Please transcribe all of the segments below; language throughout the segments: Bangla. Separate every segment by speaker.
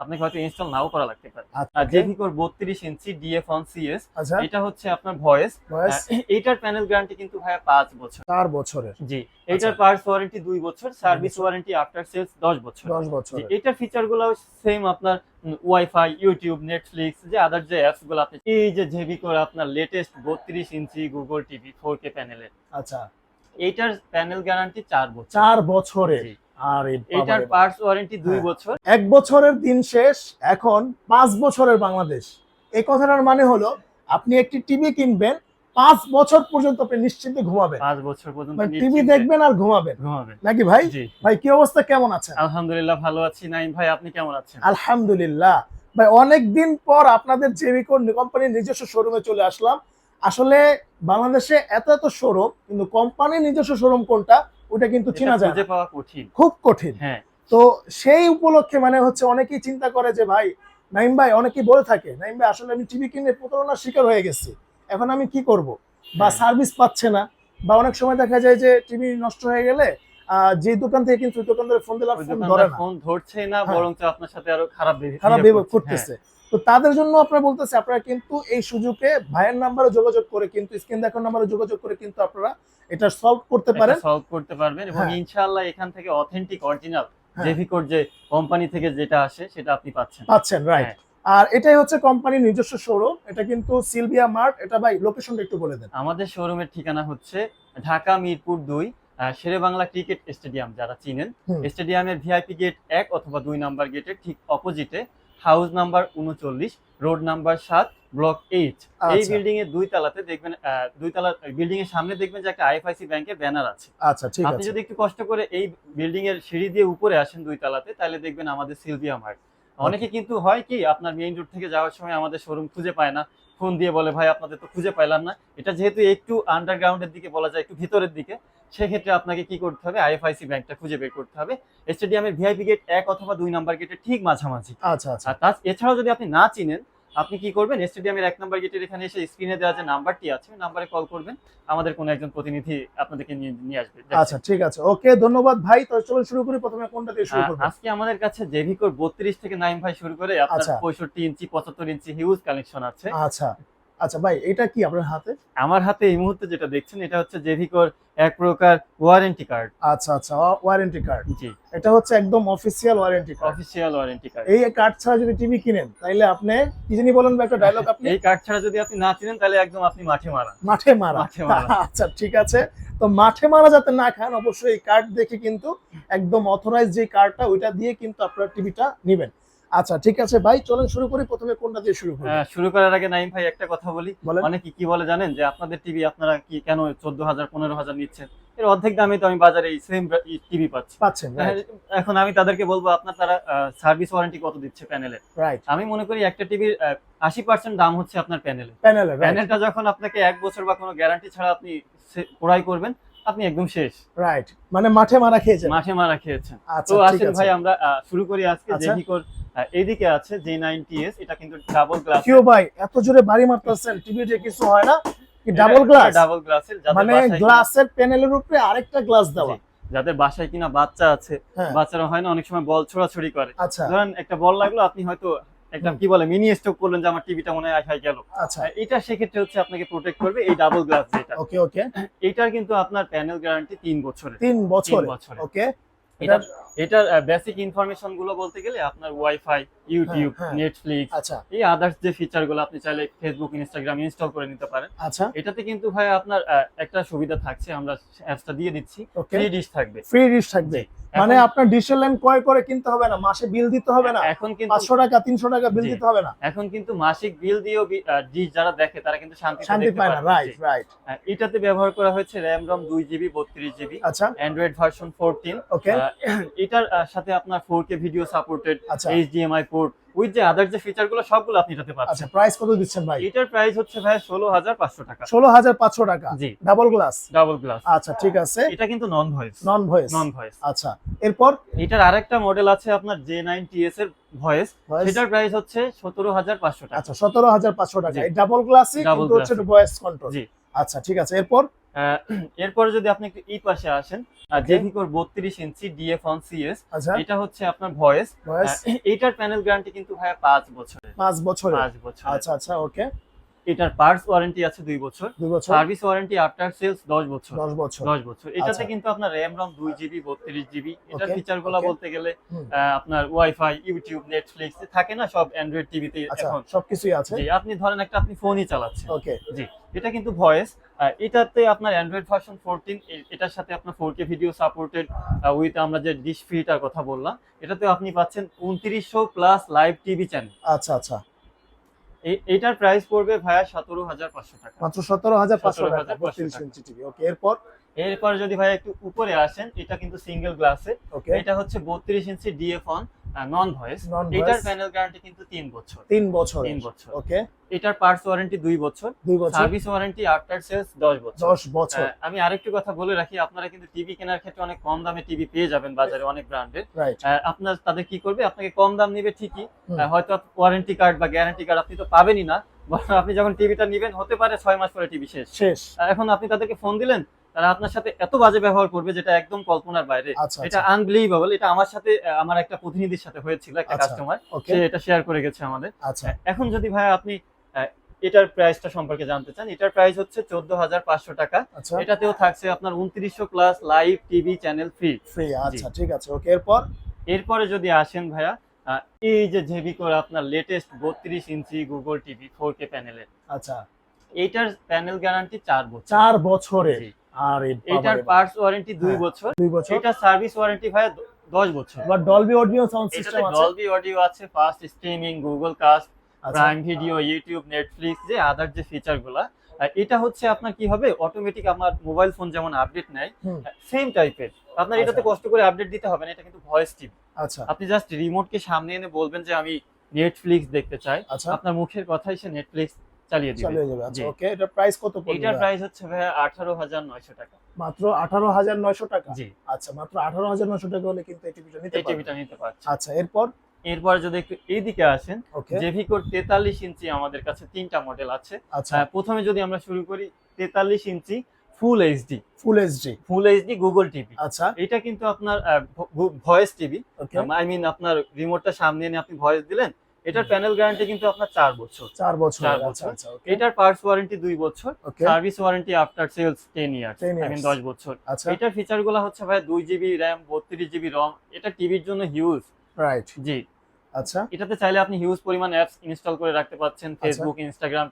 Speaker 1: আপনাকে হয়তো ইনস্টল নাও করা লাগতে পারে।
Speaker 2: আচ্ছা,
Speaker 1: আর. জেভিকোর বত্রিশ ইঞ্চি ডিএফ অন সিএস
Speaker 2: আচ্ছা।
Speaker 1: এটা হচ্ছে আপনার ভয়েস। এইটার প্যানেল গ্যারান্টি কিন্তু ভাইয়া পাঁচ বছর।
Speaker 2: চার বছরের।
Speaker 1: জি এটার পার্টস ওয়ারেন্টি দুই বছর সার্ভিস ওয়ারেন্টি আফটার সেলস দশ বছর।
Speaker 2: দশ
Speaker 1: জি,
Speaker 2: বছরের
Speaker 1: এটার ফিচারগুলো সেম আপনার ওয়াইফাই ইউটিউব নেটফ্লিক্স যে আদার যে অ্যাপসগুলো আপনি এই যে জেভিকোর আপনার লেটেস্ট বত্রিশ inch Google TV four K প্যানেলের
Speaker 2: আচ্ছা।
Speaker 1: এইটার প্যানেল গ্যারান্টি চার বছর।
Speaker 2: চার বছরের।
Speaker 1: জি।
Speaker 2: আরে
Speaker 1: পার্টস ওয়ারেন্টি
Speaker 2: হ্যাঁ।
Speaker 1: বছর।
Speaker 2: এক বছরের দিন শেষ এখন পাঁচ বছরের বাংলাদেশ। এই কথাটার মানে হলো আপনি একটি টিভি কিনবেন পাঁচ বছর পর্যন্ত আপনি নিশ্চিন্তে ঘুমাবেন।
Speaker 1: পাঁচ বছর পর্যন্ত
Speaker 2: মানে টিভি দেখবেন আর ঘুমাবেন।
Speaker 1: ঘুমাবেন।
Speaker 2: নাকি ভাই? ভাই কি অবস্থা কেমন আছেন?
Speaker 1: আলহামদুলিল্লাহ ভালো আছি। নাইম ভাই আপনি কেমন আছেন?
Speaker 2: আলহামদুলিল্লাহ। ভাই অনেক দিন পর আপনাদের জেভিকো কোম্পানির নিজস্ব শোরুমে চলে আসলাম। আসলে বাংলাদেশে এত এত শোরুম কিন্তু কোম্পানির নিজস্ব শোরুম কোনটা? ওটা কিন্তু চেনা যায়
Speaker 1: খুঁজে পাওয়া কঠিন।
Speaker 2: খুব কঠিন।
Speaker 1: হ্যাঁ।
Speaker 2: তো সেই উপলক্ষে মানে হচ্ছে অনেকেই চিন্তা করে যে ভাই নাইম ভাই অনেকেই বলে থাকে নাইম ভাই আসলে আমি টিভি কিনে প্রতারণার শিকার হয়ে গেছি। এখন আমি কি করব? বা
Speaker 1: হ্যাঁ।
Speaker 2: সার্ভিস পাচ্ছে না। বা অনেক সময় দেখা যায় যে টিভি নষ্ট হয়ে গেলে আহ, যে দোকান থেকে কিন্তু দোকানদার ফোন দিলে
Speaker 1: ওই
Speaker 2: ফোন ধরে না।
Speaker 1: ফোন ধরছে না
Speaker 2: বরং
Speaker 1: বরঞ্চ আপনার সাথে আরও খারাপ
Speaker 2: খারাপ করতেছে। তো তাদের জন্য আপনারা বলতেছে আপনারা কিন্তু এই সুযোগে ভাইয়ের নাম্বারে যোগাযোগ করে কিন্তু স্ক্রিন দেখার নাম্বারে যোগাযোগ করে কিন্তু আপনারা এটা সলভ করতে পারেন।
Speaker 1: সলভ করতে পারবেন এবং
Speaker 2: হ্যাঁ।
Speaker 1: ইনশাআল্লাহ এখান থেকে অথেন্টিক অরিজিনাল
Speaker 2: হ্যাঁ।
Speaker 1: জেভিকোর যে কোম্পানি থেকে যেটা আসে সেটা আপনি পাচ্ছেন।
Speaker 2: পাচ্ছেন রাইট
Speaker 1: হ্যাঁ।
Speaker 2: আর এটাই হচ্ছে কোম্পানির নিজস্ব শোরুম এটা কিন্তু সিলভিয়া মার্ট এটা ভাই লোকেশনটা একটু বলে দেন।
Speaker 1: আমাদের শোরুমের ঠিকানা হচ্ছে ঢাকা মিরপুর দুই শেরে বাংলা ক্রিকেট স্টেডিয়াম যারা চিনেন। স্টেডিয়ামের ভিআইপি গেট এক অথবা দুই নাম্বার গেটের ঠিক অপোজিটে হাউস নাম্বার উনচল্লিশ রোড নাম্বার সাত ব্লক এইট। এই
Speaker 2: আচ্ছা।
Speaker 1: বিল্ডিং এর দুই তালাতে দেখবেন দুই তালা বিল্ডিং এর সামনে দেখবেন যে একটা আইএফআইসি ব্যাংকের ব্যানার আছে।
Speaker 2: আচ্ছা ঠিক
Speaker 1: আপনি যদি একটু কষ্ট করে এই বিল্ডিং এর সিঁড়ি দিয়ে উপরে আসেন দুই তালাতে তাহলে দেখবেন আমাদের সিলভিয়া মার্ট। অনেকে কিন্তু হয় কি আপনার মেইন রোড থেকে যাওয়ার সময় আমাদের শোরুম খুঁজে পায় না ফোন দিয়ে বলে ভাই আপনাদের তো খুঁজে পাইলাম না। এটা যেহেতু একটু আন্ডারগ্রাউন্ডের দিকে বলা যায় একটু ভিতরের দিকে সেক্ষেত্রে আপনাকে কি করতে হবে? আইএফআইসি ব্যাংকটা খুঁজে বের করতে হবে। স্টেডিয়ামের ভিআইপি গেট এক অথবা দুই নাম্বার গেটের ঠিক মাঝামাঝি।
Speaker 2: আচ্ছা আচ্ছা।
Speaker 1: এছাড়াও যদি আপনি না চিনেন আপনি কি করবেন? স্টেডিয়ামের এক নম্বর গেটের এখানে এসে স্ক্রিনে দেওয়া যে নাম্বারটি আছে নাম্বারে কল করবেন। আমাদের কোনো একজন প্রতিনিধি আপনাদেরকে নিয়ে নিয়ে আসবে।
Speaker 2: আচ্ছা ঠিক আছে। ওকে ধন্যবাদ ভাই। তো চলুন শুরু করি। প্রথমে কোনটা দিয়ে শুরু করব?
Speaker 1: আজকে আমাদের কাছে জেভিকোর বত্রিশ থেকে নাইন ভাই শুরু করে আপনার
Speaker 2: আচ্ছা।
Speaker 1: পঁয়ষট্টি ইঞ্চি পঁচাত্তর ইঞ্চি হিউজ কালেকশন আছে।
Speaker 2: আচ্ছা। আচ্ছা ভাই এটা কি আপনার হাতে?
Speaker 1: আমার হাতে এই মুহূর্তে যেটা দেখছেন এটা হচ্ছে জেভিকোর এক প্রকার ওয়ারেন্টি কার্ড
Speaker 2: আচ্ছা আচ্ছা ওয়ারেন্টি কার্ড
Speaker 1: জি।
Speaker 2: এটা হচ্ছে একদম official warranty card
Speaker 1: official warranty card
Speaker 2: এই কার্ড ছাড়া যদি টিভি কিনেন তাইলে আপনি কি জানি বলেন বা একটা ডায়লগ আপনি?
Speaker 1: এই কার্ড ছাড়া যদি আপনি না কিনেন তাহলে একদম আপনি মাঠে মারা।
Speaker 2: মাঠে মারা।
Speaker 1: মাঠে মারা।
Speaker 2: আচ্ছা ঠিক আছে। তো মাঠে মারা যাতে না খান অবশ্যই এই কার্ড দেখে কিন্তু একদম অথরাইজ যে কার্ডটা ওইটা দিয়ে কিন্তু আপনারা টিভিটা নেবেন। আচ্ছা ঠিক আছে ভাই চলেন শুরু করি প্রথমে কোনটা দিয়ে শুরু করি
Speaker 1: শুরু করার আগে নাইম ভাই একটা কথা বলি। অনেকে কি বলে জানেন যে আপনাদের টিভি আপনারা কি কেন চোদ্দ হাজার পনেরো হাজার নিচ্ছেন? এর অর্ধেক দামে তো আমি বাজারে এই সেম টিভি পাচ্ছি।
Speaker 2: পাচ্ছেন
Speaker 1: এখন আমি তাদেরকে বলব আপনার তারা সার্ভিস ওয়ারেন্টি কত দিচ্ছে প্যানেলের
Speaker 2: রাইট
Speaker 1: আমি মনে করি একটা টিভির আশি পার্সেন্ট দাম হচ্ছে আপনার প্যানেলে
Speaker 2: প্যানেলে রাইট
Speaker 1: প্যানেলটা যখন আপনাকে এক বছর বা কোনো গ্যারান্টি ছাড়া আপনি ক্রয় করবেন আপনি একদম শেষ।
Speaker 2: রাইট মানে মাঠে মারা খেয়েছেন।
Speaker 1: মাঠে মারা খেয়েছেন।
Speaker 2: আচ্ছা
Speaker 1: তো আসেন ভাই আমরা শুরু করি আজকে
Speaker 2: আচ্ছা।
Speaker 1: এইদিকে আছে জে নাইনটি এস এটা কিন্তু ডাবল গ্লাস
Speaker 2: কিও ভাই এত জোরে বাড়ি মারতেছেন টিভি যে কিছু হয় না? কি ডাবল গ্লাস
Speaker 1: ডাবল গ্লাসের
Speaker 2: মানে গ্লাসের প্যানেলের উপরে আরেকটা গ্লাস দেওয়া।
Speaker 1: যাদের বাসায় কিনা বাচ্চা আছে
Speaker 2: হ্যাঁ।
Speaker 1: বাচ্চারা হয় না অনেক সময় বল ছোড়াছড়ি করে।
Speaker 2: আচ্ছা।
Speaker 1: ধরেন একটা বল লাগল আপনি হয়তো একটা কি বলে মিনি স্টক করলেন যে আমার টিভিটা মনে হয় গেল।
Speaker 2: আচ্ছা।
Speaker 1: এটা সেক্ষেত্রে হচ্ছে আপনাকে প্রোটেক্ট করবে এই ডাবল গ্লাস যেটা।
Speaker 2: ওকে ওকে।
Speaker 1: এটার কিন্তু আপনার প্যানেল গ্যারান্টি তিন বছরের।
Speaker 2: তিন বছরে ওকে।
Speaker 1: এটা এটার বেসিক ইনফরমেশনগুলো বলতে গেলে আপনার ওয়াইফাই ইউটিউব। নেটফ্লিক্স
Speaker 2: আচ্ছা।
Speaker 1: এই আদার্স যে ফিচারগুলো আপনি চাইলে ফেসবুক ইনস্টাগ্রাম ইনস্টল করে নিতে পারেন।
Speaker 2: আচ্ছা।
Speaker 1: এটাতে কিন্তু ভাই আপনার একটা সুবিধা থাকছে আমরা অ্যাপসটা দিয়ে দিচ্ছি। ফ্রি ডিশ থাকবে।
Speaker 2: ফ্রি রিচ থাকবে। মানে আপনার ডিশের লাইন ক্রয় করে কিনতে হবে না মাসে বিল দিতে হবে না।
Speaker 1: এখন কিন্তু
Speaker 2: পাঁচশো টাকা তিনশো টাকা বিল দিতে হবে না।
Speaker 1: এখন কিন্তু মাসিক বিল দিয়েও ডিশ যারা দেখে তারা কিন্তু শান্তি
Speaker 2: শান্তি পায় না। রাইট রাইট
Speaker 1: এটাতে ব্যবহার করা হয়েছে র্যাম রম দুই জিবি বত্রিশ জিবি
Speaker 2: আচ্ছা।
Speaker 1: অ্যান্ড্রয়েড ভার্সন ফোরটিন
Speaker 2: ওকে
Speaker 1: এটার সাথে আপনার ফোর কে ভিডিও সাপোর্টেড
Speaker 2: আচ্ছা।
Speaker 1: এইচডিএমআই পোর্ট উইথ যে আদার যে ফিচারগুলো সবগুলো আপনি এটাতে
Speaker 2: আচ্ছা
Speaker 1: পাচ্ছেন
Speaker 2: প্রাইস কত দিচ্ছেন ভাই?
Speaker 1: এটার প্রাইস হচ্ছে ভাই ষোলো হাজার পাঁচশো টাকা।
Speaker 2: ষোলো হাজার পাঁচশো টাকা।
Speaker 1: জি।
Speaker 2: ডাবল গ্লাস
Speaker 1: ডাবল গ্লাস
Speaker 2: আচ্ছা ঠিক আছে।
Speaker 1: এটা কিন্তু non voice
Speaker 2: non voice
Speaker 1: non voice
Speaker 2: আচ্ছা এরপর?
Speaker 1: এটার আরেকটা মডেল আছে আপনার জে নাইন টিএস এর ভয়েস? সেটার প্রাইস হচ্ছে সতেরো হাজার পাঁচশো টাকা।
Speaker 2: আচ্ছা সতেরো হাজার পাঁচশো টাকা।
Speaker 1: জি।
Speaker 2: এই ডাবল গ্লাসই কিন্তু হচ্ছে ভয়েস কন্ট্রোল
Speaker 1: জি।
Speaker 2: আচ্ছা ঠিক আছে এরপর?
Speaker 1: এরপরে যদি আপনি একটু এই পাশে আসেন জেভিকোর বত্রিশ ইঞ্চি ডিএফ অন সিএস এটা হচ্ছে আপনার ভয়েস। এইটার প্যানেল গ্যারান্টি কিন্তু ভাইয়া পাঁচ বছরের।
Speaker 2: পাঁচ বছর
Speaker 1: পাঁচ বছর
Speaker 2: আচ্ছা আচ্ছা ওকে
Speaker 1: এটার পার্টস ওয়ারেন্টি আছে দুই বছর।
Speaker 2: দুই বছর?
Speaker 1: সার্ভিস ওয়ারেন্টি আফটার সেলস দশ বছর।
Speaker 2: দশ বছর।
Speaker 1: দশ বছর। এটাতে
Speaker 2: আচ্ছা।
Speaker 1: কিন্তু আপনার র্যাম রম দুই জিবি বত্রিশ জিবি এটার
Speaker 2: Okay, ফিচারগুলা
Speaker 1: বলতে গেলে আপনার ওয়াইফাই ইউটিউব নেটফ্লিক্স থাকে না সব অ্যান্ড্রয়েড টিভিতে
Speaker 2: আচ্ছা
Speaker 1: এখন?
Speaker 2: সবকিছুই আছে।
Speaker 1: জি আপনি ধরেন একটা আপনি ফোনই চালাচ্ছেন।
Speaker 2: ওকে
Speaker 1: জি এটা কিন্তু ভয়েস এটাতে আপনার অ্যান্ড্রয়েড ভার্সন ফোরটিন এটার সাথে আপনার four K video supported with আমরা যে ডিশ ফিটার কথা বললাম এটাতে আপনি পাচ্ছেন উনত্রিশশো প্লাস লাইভ টিভি চ্যানেল
Speaker 2: আচ্ছা আচ্ছা।
Speaker 1: এটার প্রাইস পড়বে ভাইয়া সতেরো হাজার পাঁচশো টাকা
Speaker 2: মাত্র সতেরো হাজার পাঁচশো
Speaker 1: 17,500
Speaker 2: টাকা বত্রিশ। ইঞ্চি টিভি ওকে এরপর
Speaker 1: এরপর যদি ভাই একটু উপরে আসেন এটা কিন্তু সিঙ্গেল গ্লাসে এটা হচ্ছে বত্রিশ inch DF on non voice এটার প্যানেল গ্যারান্টি কিন্তু তিন বছর।
Speaker 2: তিন বছর।
Speaker 1: তিন বছর।
Speaker 2: ওকে
Speaker 1: এটার পার্টস ওয়ারেন্টি দুই বছর।
Speaker 2: দুই বছর।
Speaker 1: সার্ভিস ওয়ারেন্টি আফটার সেলস দশ বছর।
Speaker 2: দশ বছর।
Speaker 1: আমি আরেকটু কথা বলে রাখি আপনারা কিন্তু টিভি কেনার ক্ষেত্রে অনেক কম দামে টিভি পেয়ে যাবেন বাজারে অনেক ব্র্যান্ডের আপনার তাদের কি করবে? আপনাকে কম দাম নিবে ঠিকই। হয়তো ওয়ারেন্টি কার্ড বা গ্যারান্টি কার্ড আপনি তো পাবেনই না। আপনি যখন টিভিটা নেবেন হতে পারে ছয় মাস পরে টিভি শেষ।
Speaker 2: শেষ।
Speaker 1: এখন আপনি তাদেরকে ফোন দিলেন তারা আপনার সাথে এত বাজে ব্যবহার করবে যেটা একদম কল্পনার বাইরে।
Speaker 2: আচ্ছা
Speaker 1: এটা
Speaker 2: আচ্ছা
Speaker 1: আনবিলিভেবল এটা আমার সাথে আমার একটা প্রতিনিধির সাথে হয়েছিল একটা
Speaker 2: আচ্ছা।
Speaker 1: কাস্টমার সে এটা শেয়ার করে গেছে আমাদের।
Speaker 2: আচ্ছা।
Speaker 1: এখন যদি ভাই আপনি এটার প্রাইসটা সম্পর্কে জানতে চান এটার প্রাইস হচ্ছে চোদ্দ হাজার পাঁচশো টাকা।
Speaker 2: আচ্ছা।
Speaker 1: এটাতেও থাকছে আপনার উনত্রিশশো plus live TV channel free
Speaker 2: free আচ্ছা ঠিক আছে ওকে এরপর?
Speaker 1: এরপরে যদি আসেন ভাইয়া এই যে জেভিকোর আপনার লেটেস্ট বত্রিশ inch Google TV four K প্যানেলের
Speaker 2: আচ্ছা।
Speaker 1: এইটার প্যানেল গ্যারান্টি চার বছর।
Speaker 2: চার বছরে
Speaker 1: জি।
Speaker 2: আর
Speaker 1: এটার পার্টস ওয়ারেন্টি দুই। বছর।
Speaker 2: দুই বছর।
Speaker 1: এটার সার্ভিস ওয়ারেন্টি ভাইয়া দ- বছর।
Speaker 2: আবার ডলবি অডিও সাউন্ড সিস্টেম আছে।
Speaker 1: ডলবি অডিও আছে fast streaming Google cast prime video YouTube Netflix যে আদার যে ফিচার এটা হচ্ছে আপনার কি হবে? অটোমেটিক আমার মোবাইল ফোন যেমন আপডেট নেয় সেম টাইপের আপনার এটাতে
Speaker 2: আচ্ছা।
Speaker 1: কষ্ট করে আপডেট দিতে হবে না এটা কিন্তু ভয়েস টিপ
Speaker 2: আচ্ছা।
Speaker 1: আপনি জাস্ট রিমোটকে সামনে এনে বলবেন যে আমি নেটফ্লিক্স দেখতে চাই।
Speaker 2: আচ্ছা।
Speaker 1: আপনার মুখের কথাই সে নেটফ্লিক্স চালিয়ে দিবে।
Speaker 2: চালিয়ে যাবে। আচ্ছা ওকে এটার প্রাইস কত পড়বে
Speaker 1: এটার প্রাইস হচ্ছে হাজার নয়শো টাকা।
Speaker 2: মাত্র আঠারো হাজার নয়শো টাকা?
Speaker 1: জি।
Speaker 2: আচ্ছা মাত্র আঠারো হাজার নয়শো টাকা হলে কিন্তু এই টিভিটা নিতে
Speaker 1: এই
Speaker 2: পারবেন
Speaker 1: টিভিটা নিতে
Speaker 2: আচ্ছা এরপর?
Speaker 1: এরপর যদি একটু এইদিকে আসেন জেভিকোর তেতাল্লিশ ইঞ্চি আমাদের কাছে তিনটা মডেল আছে।
Speaker 2: আচ্ছা।
Speaker 1: প্রথমে যদি আমরা শুরু করি তেতাল্লিশ inch full HD
Speaker 2: full HD
Speaker 1: full HD Google TV
Speaker 2: আচ্ছা।
Speaker 1: এটা কিন্তু আপনার ভয়েস টিভি আই মিন আপনার রিমোটটা সামনে এনে আপনি ভয়েস দিলেন এটার প্যানেল গ্যারান্টি কিন্তু আপনার চার বছর।
Speaker 2: চার বছর
Speaker 1: চার
Speaker 2: আচ্ছা
Speaker 1: বছর।
Speaker 2: আচ্ছা
Speaker 1: এটার পার্টস ওয়ারেন্টি দুই বছর। Service warranty after sales ten years
Speaker 2: 10
Speaker 1: I mean. দশ বছর।
Speaker 2: আচ্ছা।
Speaker 1: এটার ফিচারগুলো হচ্ছে ভাই দুই জিবি র্যাম বত্রিশ জিবি রম এটা টিভির জন্য হিউজ
Speaker 2: রাইট
Speaker 1: জি।
Speaker 2: আচ্ছা।
Speaker 1: এটাতে চাইলে আপনি হিউজ পরিমাণ অ্যাপস ইনস্টল করে রাখতে পাচ্ছেন ফেসবুক ইনস্টাগ্রাম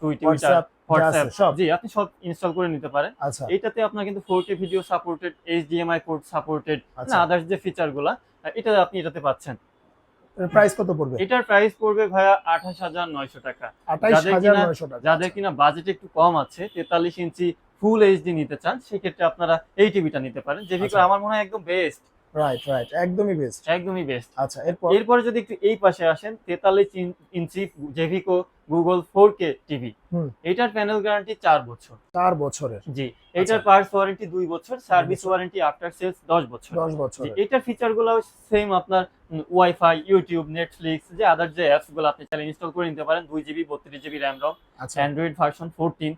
Speaker 1: টুইটার
Speaker 2: হোয়াটসঅ্যাপ
Speaker 1: জি আপনি সব ইনস্টল করে নিতে পারেন। এটাতে আপনার কিন্তু video supported HDMI port supported others যে ফিচারগুলা এটা আপনি এটাতে পাচ্ছেন।
Speaker 2: প্রাইস কত পড়বে?
Speaker 1: এটার প্রাইস পড়বে ভাইয়া আঠাশ হাজার নয়শো টাকা। যাদের
Speaker 2: হাজার
Speaker 1: কিনা-
Speaker 2: নয়শো টাকা।
Speaker 1: যাদের কিনা বাজেট একটু কম আছে তেতাল্লিশ ইঞ্চি ফুল এইচডি নিতে চান সেক্ষেত্রে আপনারা এই টিভিটা নিতে পারেন যে
Speaker 2: আচ্ছা।
Speaker 1: আমার মনে হয় একদম বেস্ট
Speaker 2: রাইট রাইট একদমই বেস্ট
Speaker 1: একদমই বেস্ট
Speaker 2: আচ্ছা এরপর?
Speaker 1: এরপরে যদি একটু এই পাশে আসেন তেতাল্লিশ inch Jvco Google four K TV. এটার প্যানেল গ্যারান্টি চার বছর।
Speaker 2: চার বছরের।
Speaker 1: জি এটার
Speaker 2: আচ্ছা।
Speaker 1: পার্টস ওয়ারেন্টি দুই বছর সার্ভিস ওয়ারেন্টি আফটার সেলস দশ বছর
Speaker 2: দশ
Speaker 1: জি,
Speaker 2: বছরের
Speaker 1: এটার ফিচারগুলো সেম আপনার ওয়াইফাই ইউটিউব নেটফ্লিক্স যে আদার যে অ্যাপসগুলো আপনি চাইলে ইনস্টল করে নিতে পারেন দুই জিবি বত্রিশ জিবি র্যাম রম
Speaker 2: আচ্ছা।
Speaker 1: অ্যান্ড্রয়েড ভার্সন ফোরটিন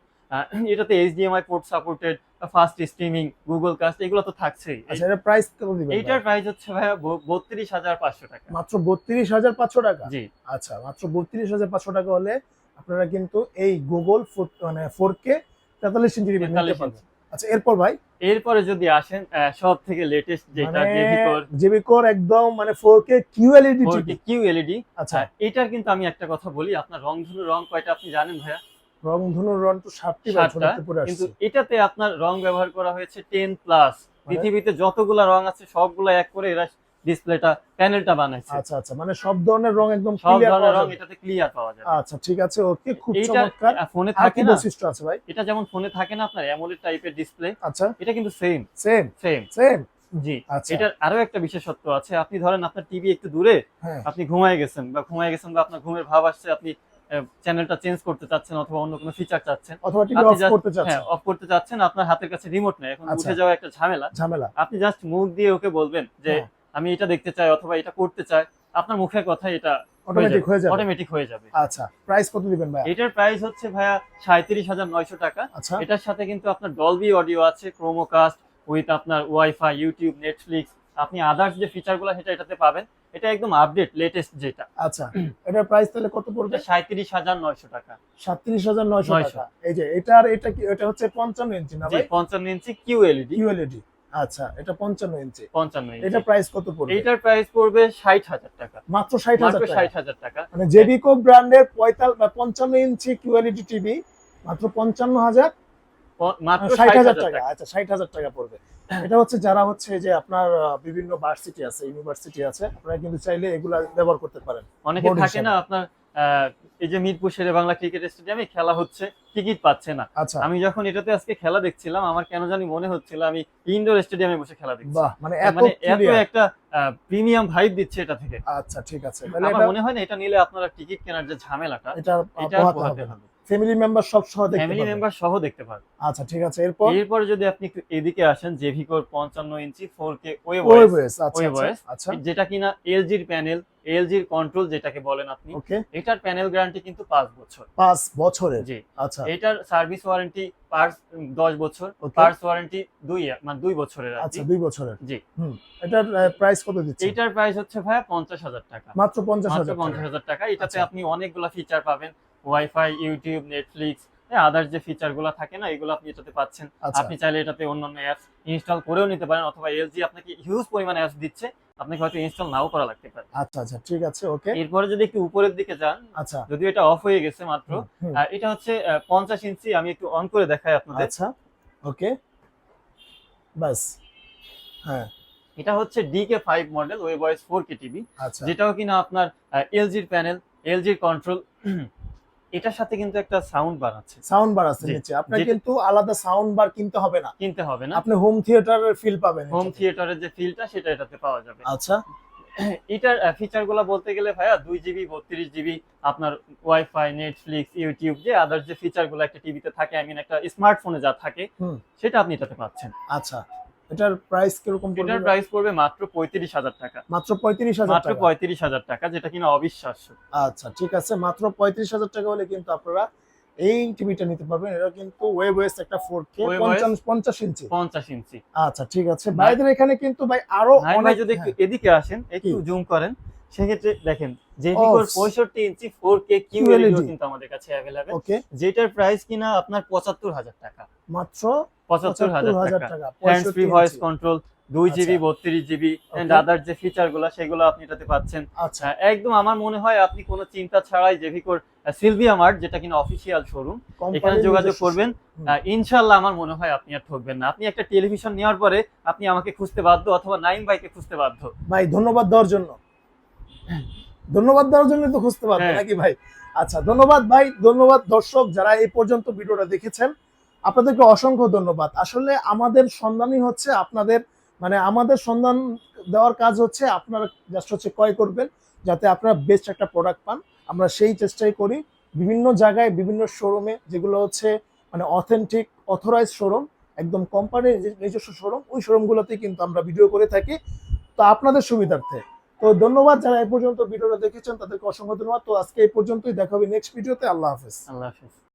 Speaker 1: এটাতে HDMI port supported fast streaming Google cast এগুলো তো থাকছেই।
Speaker 2: আচ্ছা এটার প্রাইস কত দিবেন
Speaker 1: এইটার প্রাইস হচ্ছে ভাইয়া হাজার পাঁচশো টাকা।
Speaker 2: মাত্র বত্রিশ হাজার পাঁচশো টাকা?
Speaker 1: জি।
Speaker 2: আচ্ছা মাত্র বত্রিশ হাজার পাঁচশো টাকা হলে আপনারা কিন্তু এই গুগল মানে ফোর কে তেতাল্লিশ ইঞ্চি টিভি নিতে পারবেন। আচ্ছা এরপর ভাই?
Speaker 1: এরপরে যদি আসেন সব থেকে লেটেস্ট যেটা
Speaker 2: মানে
Speaker 1: জেভিকোর
Speaker 2: জেবিকোর একদম মানে four K QLED TV.
Speaker 1: LED
Speaker 2: আচ্ছা।
Speaker 1: এটার কিন্তু আমি একটা কথা বলি আপনার রং ধনু রং কয়টা আপনি জানেন ভাইয়া?
Speaker 2: রংধনুর রন তো সাতটি পরে
Speaker 1: কিন্তু এটাতে আপনার রং ব্যবহার করা হয়েছে টেন প্লাস।
Speaker 2: মানে?
Speaker 1: পৃথিবীতে যতগুলা রং আছে সবগুলা এক করে এরা ডিসপ্লেটা প্যানেলটা বানাইছে।
Speaker 2: আচ্ছা আচ্ছা মানে সব ধরনের রং একদম
Speaker 1: সব ধরনের রং এটাতে ক্লিয়ার পাওয়া যাবে।
Speaker 2: আচ্ছা ঠিক আছে ওকে খুব চমৎকার।
Speaker 1: ফোনে থাকে না?
Speaker 2: বৈশিষ্ট্য আছে ভাই?
Speaker 1: এটা যেমন ফোনে থাকে না আপনার অ্যামোলেড টাইপের ডিসপ্লে
Speaker 2: আচ্ছা।
Speaker 1: এটা কিন্তু সেম
Speaker 2: সেম
Speaker 1: সেম
Speaker 2: সেম
Speaker 1: জি।
Speaker 2: আচ্ছা।
Speaker 1: এটার আরও একটা বিশেষত্ব আছে আপনি ধরেন আপনার টিভি একটু দূরে
Speaker 2: হ্যাঁ।
Speaker 1: আপনি ঘুমায় গেছেন বা ঘুমায় গেছেন বা আপনার ঘুমের ভাব আসছে আপনি চ্যানেলটা চেঞ্জ করতে চাচ্ছেন অথবা অন্য কোনো ফিচার চাচ্ছেন।
Speaker 2: অথবা টিভি অফ করতে চাচ্ছেন।
Speaker 1: হ্যাঁ অফ করতে চাচ্ছেন আপনার হাতের কাছে রিমোট নেই। এখন
Speaker 2: আচ্ছা।
Speaker 1: উঠে যাওয়া একটা ঝামেলা।
Speaker 2: ঝামেলা।
Speaker 1: আপনি জাস্ট মুখ দিয়ে ওকে বলবেন যে
Speaker 2: হ্যাঁ।
Speaker 1: আমি এটা দেখতে চাই অথবা এটা করতে চাই। আপনার মুখের কথা এটা
Speaker 2: অটোমেটিক হয়ে যাবে।
Speaker 1: অটোমেটিক হয়ে যাবে।
Speaker 2: আচ্ছা প্রাইস কত দিবেন ভাই
Speaker 1: এটার প্রাইস হচ্ছে ভাইয়া সাঁত্রিশ হাজার নয়শো টাকা।
Speaker 2: আচ্ছা।
Speaker 1: এটার সাথে কিন্তু আপনার ডলবি অডিও আছে ক্রোমোকাস্ট উইথ আপনার ওয়াইফাই ইউটিউব নেটফ্লিক্স আপনি আদার্স যে ফিচারগুলো সেটা এটাতে পাবেন। এটা একদম আপডেট লেটেস্ট যেটা।
Speaker 2: আচ্ছা এটার প্রাইস তাহলে কত পড়বে?
Speaker 1: এটা সাঁত্রিশ হাজার নয়শো টাকা।
Speaker 2: সাতত্রিশ হাজার নয়শো
Speaker 1: 900
Speaker 2: টাকা। এই যে এটার এটা কি এটা হচ্ছে পঞ্চান্ন ইঞ্চি না ভাই?
Speaker 1: পঞ্চান্ন ইঞ্চি কিউ এলইডি
Speaker 2: ইউএলইডি আচ্ছা এটা পঞ্চান্ন ইঞ্চি।
Speaker 1: পঞ্চান্ন ইঞ্চি।
Speaker 2: এটা প্রাইস কত পড়বে?
Speaker 1: এটার প্রাইস পড়বে ষাট হাজার টাকা।
Speaker 2: মাত্র ষাট হাজার
Speaker 1: মাত্র
Speaker 2: টাকা। মানে জেবিকো ব্র্যান্ডের পঁয়তাল বা পঞ্চান্ন ইঞ্চি কিউএলইডি টিভি মাত্র পঞ্চান্ন হাজার।
Speaker 1: প- মাত্র
Speaker 2: ষাট হাজার টাকা আচ্ছা ষাট হাজার টাকা পড়বে। এটা হচ্ছে যারা হচ্ছে যে আপনার বিভিন্ন ভার্সিটি আছে ইউনিভার্সিটি আছে আপনারা কিন্তু চাইলে এগুলা ব্যবহার করতে পারেন।
Speaker 1: অনেকে থাকে না আপনার এই যে মিরপুর শেরে বাংলা ক্রিকেট স্টেডিয়ামে খেলা হচ্ছে টিকিট পাচ্ছে না।
Speaker 2: আচ্ছা।
Speaker 1: আমি যখন এটাতে আজকে খেলা দেখছিলাম আমার কেন জানি মনে হচ্ছিল আমি ইনডোর স্টেডিয়ামে বসে খেলা দেখছি।
Speaker 2: মানে এত
Speaker 1: মানে এত। একটা প্রিমিয়াম ভাইব দিচ্ছে এটা থেকে।
Speaker 2: আচ্ছা ঠিক আছে।
Speaker 1: আমার
Speaker 2: এটা
Speaker 1: মনে হয় না এটা নিলে আপনারা টিকিট কেনার যে ঝামেলাটা
Speaker 2: এটা
Speaker 1: এটা
Speaker 2: হবে। ফ্যামিলি মেম্বার সব সহ দেখতে
Speaker 1: ফ্যামিলি মেম্বার সহ দেখতে পারবে
Speaker 2: আচ্ছা ঠিক আছে এরপর?
Speaker 1: এরপর যদি আপনি একটু এদিকে আসেন জেভিকোর পঞ্চান্ন ইঞ্চি ফোর কে ওয়েব
Speaker 2: আচ্ছা
Speaker 1: যেটা কিনা এলজির প্যানেল এলজির কন্ট্রোল যেটাকে বলেন আপনি এটার প্যানেল গ্যারান্টি কিন্তু পাঁচ বছর।
Speaker 2: পাঁচ বছরের
Speaker 1: জি।
Speaker 2: আচ্ছা।
Speaker 1: এটার সার্ভিস ওয়ারেন্টি পার্স দশ বছর।
Speaker 2: Okay.
Speaker 1: পার্স ওয়ারেন্টি দুই মানে দুই বছরের আর
Speaker 2: আচ্ছা
Speaker 1: কি
Speaker 2: দুই বছরের।
Speaker 1: জি।
Speaker 2: হুম এটার প্রাইস কত দিচ্ছে
Speaker 1: এইটার প্রাইস হচ্ছে ভাইয়া পঞ্চাশ হাজার টাকা।
Speaker 2: মাত্র পঞ্চাশ
Speaker 1: মাত্র
Speaker 2: হাজার
Speaker 1: পঞ্চাশ
Speaker 2: টাকা।
Speaker 1: হাজার টাকা। এটাতে
Speaker 2: আচ্ছা।
Speaker 1: আপনি অনেকগুলো ফিচার পাবেন। ওয়াইফাই ইউটিউব নেটফ্লিক্স আদার্স যে ফিচারগুলো থাকে না এগুলো আপনি এটাতে পাচ্ছেন।
Speaker 2: আচ্ছা।
Speaker 1: আপনি চাইলে এটাতে অন্যান্য অ্যাপস ইনস্টল করেও নিতে পারেন অথবা এলজি আপনাকে হিউজ পরিমাণ অ্যাপস দিচ্ছে আপনাকে হয়তো ইনস্টল নাও করা লাগতে পারে।
Speaker 2: আচ্ছা আচ্ছা ঠিক আছে ওকে
Speaker 1: এরপরে যদি একটু উপরের দিকে যান
Speaker 2: আচ্ছা।
Speaker 1: যদিও এটা অফ হয়ে গেছে মাত্র আর এটা হচ্ছে পঞ্চাশ ইঞ্চি আমি একটু অন করে দেখাই আপনাদের।
Speaker 2: আচ্ছা ওকে বাস হ্যাঁ।
Speaker 1: এটা হচ্ছে ডিকে ফাইভ মডেল ওয়েব ওয়েস ফোর কে টিভি যেটাও কিনা আপনার এলজির প্যানেল এলজির কন্ট্রোল এটার সাথে কিন্তু একটা সাউন্ড বার আছে।
Speaker 2: সাউন্ড বার আছে নিচে। আপনার কিন্তু আলাদা সাউন্ড বার কিনতে হবে না।
Speaker 1: কিনতে হবে না।
Speaker 2: আপনি হোম থিয়েটারের ফিল পাবেন
Speaker 1: হোম থিয়েটারের যে ফিলটা সেটা এটাতে পাওয়া যাবে।
Speaker 2: আচ্ছা।
Speaker 1: এটার ফিচারগুলো বলতে গেলে ভাইয়া দুই জিবি বত্রিশ জিবি আপনার ওয়াইফাই নেটফ্লিক্স ইউটিউব যে আদার্স যে ফিচারগুলো একটা টিভিতে থাকে আই মিন একটা স্মার্টফোনে যা থাকে সেটা আপনি এটাতে পাচ্ছেন।
Speaker 2: আচ্ছা। এটার প্রাইস কীরকম পড়বে
Speaker 1: এটার প্রাইস পড়বে মাত্র পঁয়ত্রিশ হাজার টাকা।
Speaker 2: মাত্র পঁয়ত্রিশ হাজার
Speaker 1: মাত্র
Speaker 2: টাকা।
Speaker 1: পঁয়ত্রিশ হাজার টাকা যেটা কিনা অবিশ্বাস্য।
Speaker 2: আচ্ছা ঠিক আছে। মাত্র পঁয়ত্রিশ হাজার টাকা হলে কিন্তু আপনারা এই টিভিটা নিতে পারবেন। এটা কিন্তু ওয়েব ওয়েস একটা ফোর কে
Speaker 1: WebOS
Speaker 2: পঞ্চাশ ইঞ্চি।
Speaker 1: পঞ্চাশ ইঞ্চি।
Speaker 2: আচ্ছা ঠিক আছে। ভাইদের এখানে কিন্তু ভাই
Speaker 1: আরও
Speaker 2: অনেক
Speaker 1: যদি
Speaker 2: হ্যাঁ,
Speaker 1: এদিকে আসেন একটু? জুম করেন সেক্ষেত্রে দেখেন
Speaker 2: ও,
Speaker 1: পঁয়ষট্টি ইঞ্চি ফোর কে কিউ কিন্তু আমাদের কাছে
Speaker 2: ওকে
Speaker 1: যেটার প্রাইস কিনা আপনার পঁচাত্তর হাজার টাকা।
Speaker 2: মাত্র
Speaker 1: পঁচাত্তর হাজার
Speaker 2: হাজার
Speaker 1: টাকা
Speaker 2: টাকা
Speaker 1: হ্যান্ড ফ্রি ভয়েস কন্ট্রোল দুই জিবি
Speaker 2: আচ্ছা।
Speaker 1: বত্রিশ জিবি এন্ড আদার যে ফিচারগুলো সেগুলো আপনি এটাতে পাচ্ছেন।
Speaker 2: আচ্ছা।
Speaker 1: একদম আমার মনে হয় আপনি কোনো চিন্তা ছাড়াই জেভিকোর সিলভিয়া মার্ট যেটা কিনা অফিসিয়াল শোরুম এখানে যোগাযোগ করবেন। ইনশাল্লাহ আমার মনে হয় আপনি আর ঠকবেন না। আপনি একটা টেলিভিশন নেওয়ার পরে আপনি আমাকে খুঁজতে বাধ্য অথবা নাইম বাইকে খুঁজতে বাধ্য।
Speaker 2: ভাই ধন্যবাদ দেওয়ার জন্য। ধন্যবাদ দেওয়ার জন্য তো খুঁজতে পারব
Speaker 1: হ্যাঁ।
Speaker 2: নাকি ভাই? আচ্ছা ধন্যবাদ ভাই ধন্যবাদ দর্শক যারা এই পর্যন্ত ভিডিওটা দেখেছেন। আপনাদেরকে অসংখ্য ধন্যবাদ। আসলে আমাদের সন্ধানই হচ্ছে আপনাদের মানে আমাদের সন্ধান দেওয়ার কাজ হচ্ছে আপনারা জাস্ট হচ্ছে ক্রয় করবেন যাতে আপনারা বেস্ট একটা প্রোডাক্ট পান। আমরা সেই চেষ্টাই করি। বিভিন্ন জায়গায় বিভিন্ন শোরুমে যেগুলো হচ্ছে মানে অথেন্টিক অথরাইজ শোরুম একদম কোম্পানির নিজস্ব শোরুম ওই শোরুমগুলোতে কিন্তু আমরা ভিডিও করে থাকি। তো আপনাদের সুবিধার্থে। তো ধন্যবাদ যারা এই পর্যন্ত ভিডিওটা দেখেছেন, তাদেরকে অসংখ্য ধন্যবাদ। তো আজকে এই পর্যন্তই, দেখা হবে নেক্সট ভিডিওতে আল্লাহ হাফেজ।
Speaker 1: আল্লাহ হাফিজ।